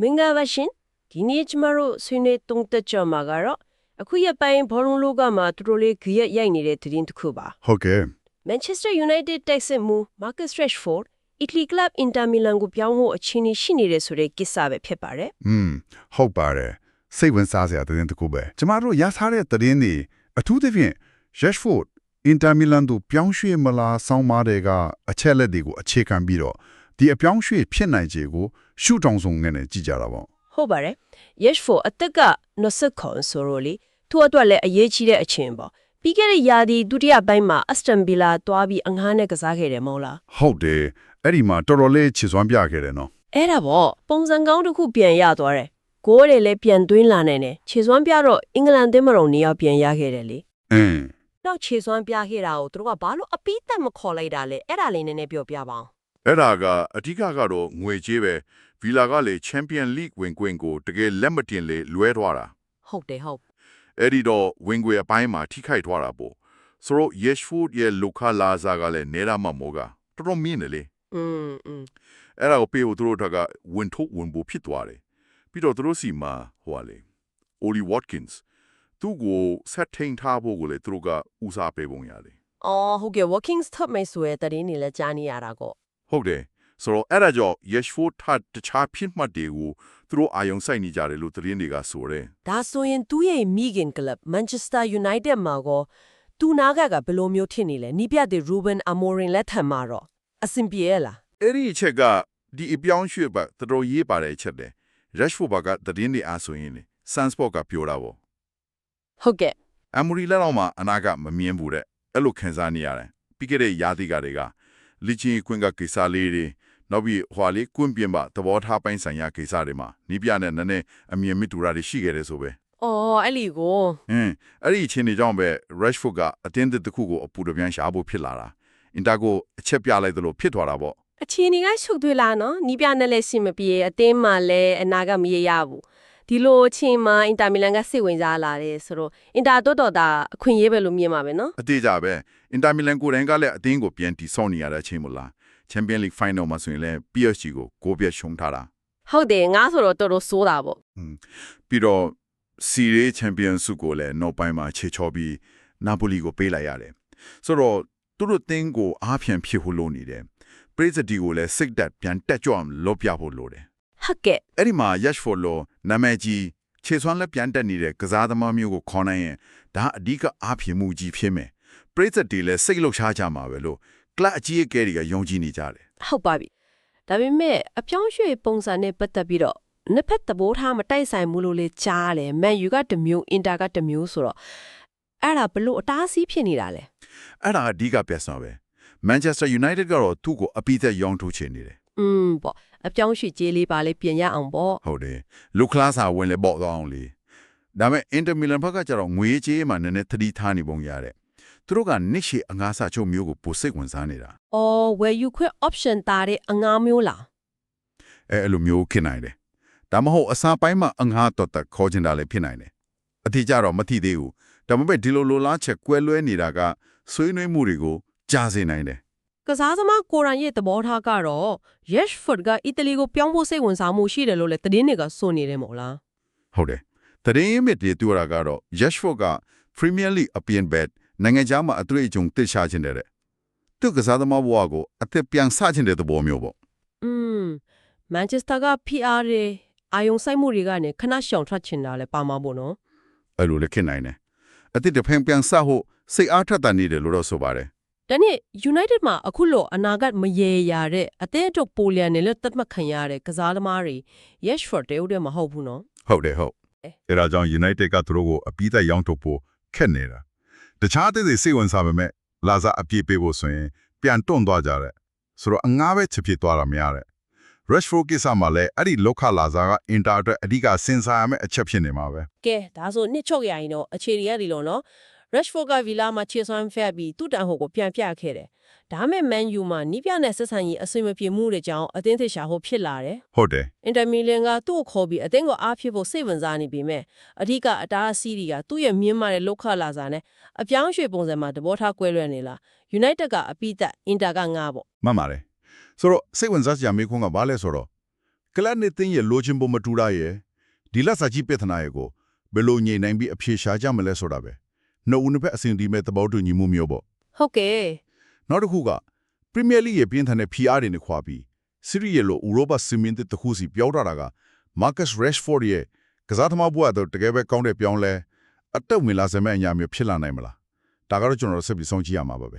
မင်္ဂလာပါရှင်ဒီနေ့ကျမတို့ဆွေးနွေးသုံးသက်ကြမှာကတော့အခုရက်ပိုင်းဘောလုံးလောကမှာသူတို့လေးကြရက်ရိုက်နေတဲ့သတင်းတစ်ခုပါဟုတ်ကဲ့ Manchester United တက်စစ်မှု Marcus Rashford Italy Club Inter Milan ကိုပြောင်းဖို့အခြေအနေရှိနေတယ်ဆိုတဲ့ကိစ္စပဲဖြစ်ပါတယ်อืมဟုတ်ပါတယ်စိတ်ဝင်စားစရာသတင်းတစ်ခုပဲကျမတို့ရထားတဲ့သတင်းတွေအထူးသဖြင့် Rashford Inter Milan တို့ပြောင်းရွှေ့မလားစောင်းမားတွေက အချက်လက်တွေကိုအခြေခံပြီးတော့ ဒီအပြောင်းရွှေ့ဖြစ်နိုင်ခြေကိုရှုထောင်ဆုံးနဲ့ကြည့်ကြတာပေါ့ဟုတ်ပါတယ် Rashford အသက်က20ခွန်ဆိုတော့လေသူ့အတွက်လည်းအရေးကြီးတဲ့အချိန်ပေါ့ပြီးခဲ့တဲ့ရာသီဒုတိယပိုင်းမှာ Aston Villa သွားပြီးအငှားနဲ့ကစားခဲ့တယ်မဟုတ်လားဟုတ်တယ်အဲ့ဒီမှာတော်တော်လေးခြေစွမ်းပြခဲ့တယ်နော်အဲ့ဒါပေါ့ပုံစံကောင်းတစ်ခုပြန်ရသွားတယ်ဂိုးတွေလည်းပြန်သွင်းလာနိုင်တယ်ခြေစွမ်းပြတော့အင်္ဂလန်သင်းမတော်နေရာပြန်ရခဲ့တယ်လေအင်းနောက်ခြေစွမ်းပြခဲ့တာကိုသူတို့ကဘာလို့အပိသက်မခေါ်လိုက်တာလဲအဲ့ဒါလေးနည်းနည်းပြောပြပါအောင် အဲ့ဒါကအဓိကကတော့ငွေကြေးပဲဗီလာကလေချန်ပီယံလိဝင်ကွင်းကိုတကယ်လက်မတင်လေလွဲသွားတာ ဟုတ်တယ်ဟုတ် အဲ့ဒီတော့ဝင်ကွေအပိုင်းမှာထိခိုက်သွားတာပေါ့ဆိုတော့ Yeshfoot ရဲ့လူခလာစာကလည်းနေတာမမောကတော်တော်မြင့်တယ်လေ อืมอืม အဲ့ဒါကိုပေးဖို့သူတို့ကဝင်ထုတ်ဝင်ဖို့ဖြစ်သွားတယ်ပြီးတော့သူတို့စီမှာဟိုကလေ Oli Watkins သူ့ကိုဆက်ထိန်ထားဖို့ကိုလေသူတို့ကဦးစားပေးပုံရတယ် အော်ဟုတ်ကဲ့ walking stop မယ်ဆိုရတဲ့တင်းနေလဲကြားနေရတာကော ဟုတ်တယ်ဆိုတော့အဲ့ဒါကြောင့် Yeshfoot ထပ်တခြားဖြစ်မှတ်တွေကိုသူတို့အာယုံစိုက်နေကြတယ်လို့သတင်းတွေကဆိုတယ်ဒါဆိုရင်သူ့ရဲ့ Megan Club Manchester United မှာကောသူနာကကဘယ်လိုမျိုးဖြစ်နေလဲနီးပြတဲ့ Ruben Amorim လက်ထံမှာတော့အဆင်ပြေရဲ့လားအဲ့ဒီအချက်ကဒီအပြောင်းရွှေ့ပါတော်တော်ရေးပါတဲ့အချက်တယ် Rashford ဘာကသတင်းတွေအားဆိုရင်လေ Sunsport ကပြောတာပေါ့ဟုတ်ကဲ့အမူရီလက်တော့မှအနာကမမြင်ဘူးတဲ့အဲ့လိုခံစားနေရတယ်ပြီးခဲ့တဲ့ရာသီကတွေက လီချင်းကွင်းကကိစ္စလေးတွေနောက်ပြီးဟွာလေးကွင်းပြင်ပသဘောထားပိုင်းဆိုင်ရာကိစ္စတွေမှာနီးပြနဲ့နည်းနည်းအမြင်မတူတာတွေရှိခဲ့တယ်ဆိုပဲအော်အဲ့လီကိုဟင်းအဲ့ဒီအချင်းတွေကြောင့်ပဲ Rashford ကအတင်းတစ်ခုကိုအပူတပြန်ရှာဖို့ဖြစ်လာတာအင်တာကိုအချက်ပြလိုက်သလိုဖြစ်သွားတာပေါ့အချင်းကြီးကရှုပ်သွေးလာနော်နီးပြနဲ့လည်းရှင်းမပြေအတင်းမှလည်းအနာကမရရဘူး ဒီလိုအချင်းမှာအင်တာမီလန်ကစိတ်ဝင်စားလာတယ်ဆိုတော့အင်တာတော့တော့ဒါအခွင့်အရေးပဲလို့မြင်ပါပဲနော်အသေးကြပဲအင်တာမီလန်ကိုယ်တိုင်ကလည်းအသင်းကိုပြန်တီဆောက်နေရတဲ့အချိန်မို့လားချန်ပီယံလိဂ်ဖိုင်နယ်မှာဆိုရင်လည်း PSG ကိုကိုပြတ်ရှုံးထားတာဟုတ်တယ်ငါဆိုတော့တော်တော်စိုးတာပေါ့ပြီးတော့စီရေးချန်ပီယံဆုကိုလည်းနောက်ပိုင်းမှာခြေချော်ပြီးနာပိုလီကိုပေးလိုက်ရတယ်ဆိုတော့သူတို့အသင်းကိုအားဖြင့်ဖြစ်ဖို့လိုနေတယ်ပရိသတ်ဒီကိုလည်းစိတ်တက်ပြန်တက်ကြွအောင်လုပ်ပြဖို့လိုတယ် ဟုတ်ကဲ့အဲ့ဒီမှာ Yashford လိုနာမည်ကြီးခြေစွမ်းလက်ပြန်တက်နေတဲ့ကစားသမားမျိုးကိုခေါ်နိုင်ရင်ဒါအဓိကအားဖြင့်မှုကြီးဖြစ်မယ်ပရိသတ်တွေလည်းစိတ်လှုပ်ရှားကြမှာပဲလို့ကလပ်အကြီးအကဲတွေကယုံကြည်နေကြတယ်ဟုတ်ပါပြီဒါပေမဲ့အပြောင်းရွှေ့ပုံစံနဲ့ပတ်သက်ပြီးတော့နှစ်ဖက်သဘောထားမတိုက်ဆိုင်ဘူးလို့လေကြားတယ်မန်ယူကတစ်မျိုးအင်တာကတစ်မျိုးဆိုတော့အဲ့ဒါဘလို့အတားအဆီးဖြစ်နေတာလဲအဲ့ဒါအဓိကပြဿနာပဲ Manchester United ကတော့သူ့ကိုအပိသက်ရောင်းထုတ်ချင်နေတယ် อืมပေါ့အပြောင်းရွှေ့ကြေးလေးပါလေပြင်ရအောင်ပေါ့ဟုတ်တယ်လူကလာစာဝင်လေပေါ့သွားအောင်လေဒါပေမဲ့ Inter Milan ဘက်ကကျတော့ငွေကြေးမှနည်းနည်းသတိထားနေပုံရတယ်သူတို့ကနစ်ရှေအငါးစာချုပ်မျိုးကိုပိုစိတ်ဝင်စားနေတာအော်ဝယ်ယူခွင့် option တာတဲ့အငားမျိုးလားအဲအဲ့လိုမျိုးဖြစ်နိုင်တယ်ဒါမှမဟုတ်အစားပိုင်းမှာအငါးတော်တက်ခေါ်ချင်တာလည်းဖြစ်နိုင်တယ်အတိအကျတော့မသိသေးဘူးဒါပေမဲ့ဒီလိုလိုလားချက်ကွဲလွဲနေတာကဆွေးနွေးမှုတွေကိုကြားစေနိုင်တယ် ကစားသမားကိုရန်ရဲ့သဘောထားကတော့ Rashford ကအီတလီကိုပြောင်းဖို့စိတ်ဝင်စားမှုရှိတယ်လို့လည်းသတင်းတွေကဆိုနေတယ်မို့လားဟုတ်တယ်တရင်မြစ်တွေတူတာကတော့ Rashford က Premier League အပြင်ဘက်နိုင်ငံခြားမှာအတွေ့အကြုံသိရှာခြင်းတဲ့သူကစားသမားဘဝကိုအသက်ပြန်ဆခြင်းတဲ့သဘောမျိုးပေါ့อืม Manchester က PR တွေအာယုံဆိုင်မှုတွေကနေခဏရှောင်ထွက်ချင်တာလည်းပါမှာပေါ့နော်အဲ့လိုလည်းခင်နိုင်တယ်အတိတ်တဖန်ပြန်ဆဖို့စိတ်အားထက်သန်နေတယ်လို့တော့ဆိုပါတယ် ဒါနဲ့ United မှာအခုလိုအနာဂတ်မရေရာတဲ့အသင်းအတွက်ပိုလျံနေလို့တတ်မှတ်ခံရတဲ့ကစားသမားတွေ Rashford တယောက်တည်းမဟုတ်ဘူးနော်ဟုတ်တယ်ဟုတ်အဲဒါကြောင့် United ကသူတို့ကိုအပိသက်ရောင်းထုတ်ဖို့ခက်နေတာတခြားတဲ့တွေစိတ်ဝင်စားပေမဲ့လာစားအပြည့်ပေးဖို့ဆိုရင်ပြန်တွန့်သွားကြတယ်ဆိုတော့အငားပဲချဖြစ်သွားတာများတယ် Rashford ကိစ္စမှာလည်းအဲ့ဒီလောက်ခလာစားကအင်တာအတွက်အဓိကစဉ်းစားရမယ့်အချက်ဖြစ်နေမှာပဲကဲဒါဆိုနှစ်ချုပ်ရရင်တော့အခြေရီရတယ်လို့နော် Rashford က Villa မှာခြေစွမ်းဖက်ပြီးသူ့တန်ဟိုကိုပြန်ပြခဲ့တယ်ဒါမဲ့ Man U မှာနီးပြနဲ့ဆက်ဆံရေးအဆင်မပြေမှုတွေကြောင့်အသင်းသစ်ရှာဖို့ဖြစ်လာတယ်ဟုတ်တယ်အင်တာမီလန်ကသူ့ကိုခေါ်ပြီးအသင်းကိုအားဖြစ်ဖို့စိတ်ဝင်စားနေပေမဲ့အဓိကအတားအဆီးတွေကသူ့ရဲ့မြင့်မားတဲ့လောက်ခလာစာနဲ့အပြောင်းရွှေ့ပုံစံမှာသဘောထားကွဲလွဲနေလား United ကအပိသက်အင်တာကငါပေါ့မှန်ပါတယ်ဆိုတော့စိတ်ဝင်စားစရာမေးခွန်းကဘာလဲဆိုတော့ကကလပ်နဲ့တင်းရဲ့လိုချင်ပုံမတူတာရဲ့ဒီလက်စာကြီးပြဿနာရဲ့ကိုဘယ်လိုညှိနှိုင်းပြီးအဖြေရှာကြမလဲဆိုတာပဲ နှစ်ဦးနှစ်ဖက်အစဉ်ဒီမဲ့သဘောတူညီမှုမျိုးပေါ့ဟုတ်ကဲ့နောက်တစ်ခုကပရီးမီးယားလိရဲ့ပြင်းထန်တဲ့ PR တွေနဲ့ခွာပြီးစီရီရဲ့လိုဥရောပစီမင်းတစ်ခုစီပြောင်းတာကမာကတ်ရက်ရှ်ဖော့ဒ်ရဲ့ကစားသမားဘဝတော့တကယ်ပဲကောင်းတဲ့ပြောင်းလဲအတက်ဝင်လာစမဲ့အညာမျိုးဖြစ်လာနိုင်မလားဒါကတော့ကျွန်တော်တို့ဆက်ပြီးစောင့်ကြည့်ရမှာပါပဲ